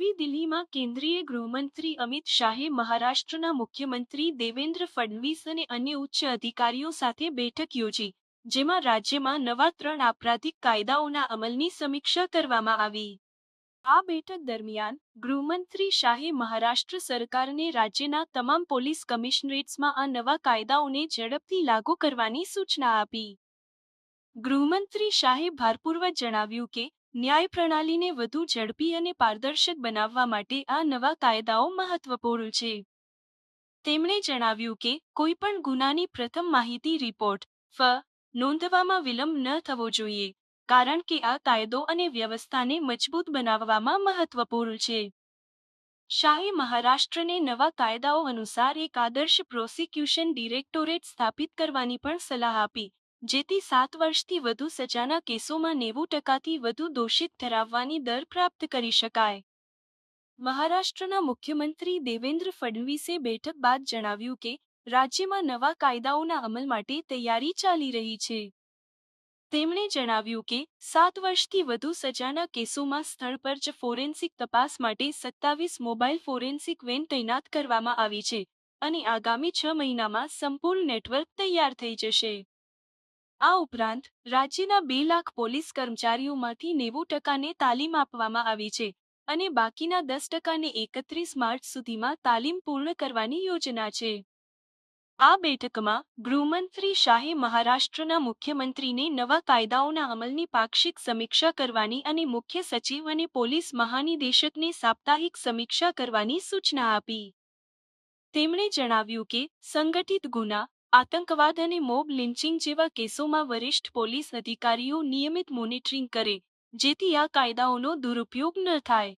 દિલ્હીમાં કેન્દ્રીય ગૃહમંત્રી અમિત શાહે મહારાષ્ટ્રના મુખ્યમંત્રી દેવેન્દ્ર ફડણવીસ અને અન્ય ઉચ્ચ અધિકારીઓ સાથે બેઠક યોજી, જેમાં રાજ્યમાં નવા ત્રણ આપરાધિક કાયદાઓના અમલની સમીક્ષા કરવામાં આવી. આ બેઠક દરમિયાન ગૃહમંત્રી શાહે મહારાષ્ટ્ર સરકારને રાજ્યના તમામ પોલીસ કમિશનરેટ્સમાં આ નવા કાયદાઓને ઝડપથી લાગુ કરવાની સૂચના આપી. ગૃહમંત્રી શાહે ભારપૂર્વક જણાવ્યું કે ન્યાય પ્રણાલીને વધુ ઝડપી અને પારદર્શક બનાવવા માટે આ નવા કાયદાઓ મહત્વપૂર્ણ છે. તેમણે જણાવ્યું કે, કોઈપણ ગુનાની પ્રથમ માહિતી રિપોર્ટ, ફ, નોંધવામાં વિલંબ ન થવો જોઈએ, કારણ કે આ કાયદો અને વ્યવસ્થાને મજબૂત બનાવવામાં મહત્વપૂર્ણ છે. શાહે મહારાષ્ટ્રને નવા કાયદાઓ અનુસાર એક આદર્શ પ્રોસિક્યુશન ડિરેક્ટોરેટ સ્થાપિત કરવાની પણ સલાહ આપી જેથી સાત વર્ષથી વધુ સજાના કેસોમાં નેવું ટકાથી વધુ દોષિત ઠરાવવાની દર પ્રાપ્ત કરી શકાય. મહારાષ્ટ્રના મુખ્યમંત્રી દેવેન્દ્ર ફડણવીસે બેઠક બાદ જણાવ્યું કે, રાજ્યમાં નવા કાયદાઓના અમલ માટે તૈયારી ચાલી રહી છે. તેમણે જણાવ્યું કે, સાત વર્ષથી વધુ સજાના કેસોમાં સ્થળ પર જ ફોરેન્સિક તપાસ માટે સત્તાવીસ મોબાઈલ ફોરેન્સિક વેન તૈનાત કરવામાં આવી છે અને આગામી છ મહિનામાં સંપૂર્ણ નેટવર્ક તૈયાર થઈ જશે. આ ઉપરાંત, રાજ્યના બે લાખ પોલીસ કર્મચારીઓમાંથી નેવું ટકાને તાલીમ આપવામાં આવી છે અને બાકીના દસ ટકાને એકત્રીસ માર્ચ સુધીમાં તાલીમ પૂર્ણ કરવાની યોજના છે. આ બેઠકમાં ગૃહમંત્રી શાહે મહારાષ્ટ્રના મુખ્યમંત્રીને નવા કાયદાઓના અમલની પાક્ષિક સમીક્ષા કરવાની અને મુખ્ય સચિવ અને પોલીસ મહાનિદેશકને સાપ્તાહિક સમીક્ષા કરવાની સૂચના આપી. તેમણે જણાવ્યું કે, સંગઠિત ગુના આતંકવાદ અને મોબ લિન્ચિંગ જેવા કેસોમાં વરિષ્ઠ પોલીસ અધિકારીઓ નિયમિત મોનિટરિંગ કરે, જેથી આ કાયદાઓનો દુરુપયોગ ન થાય.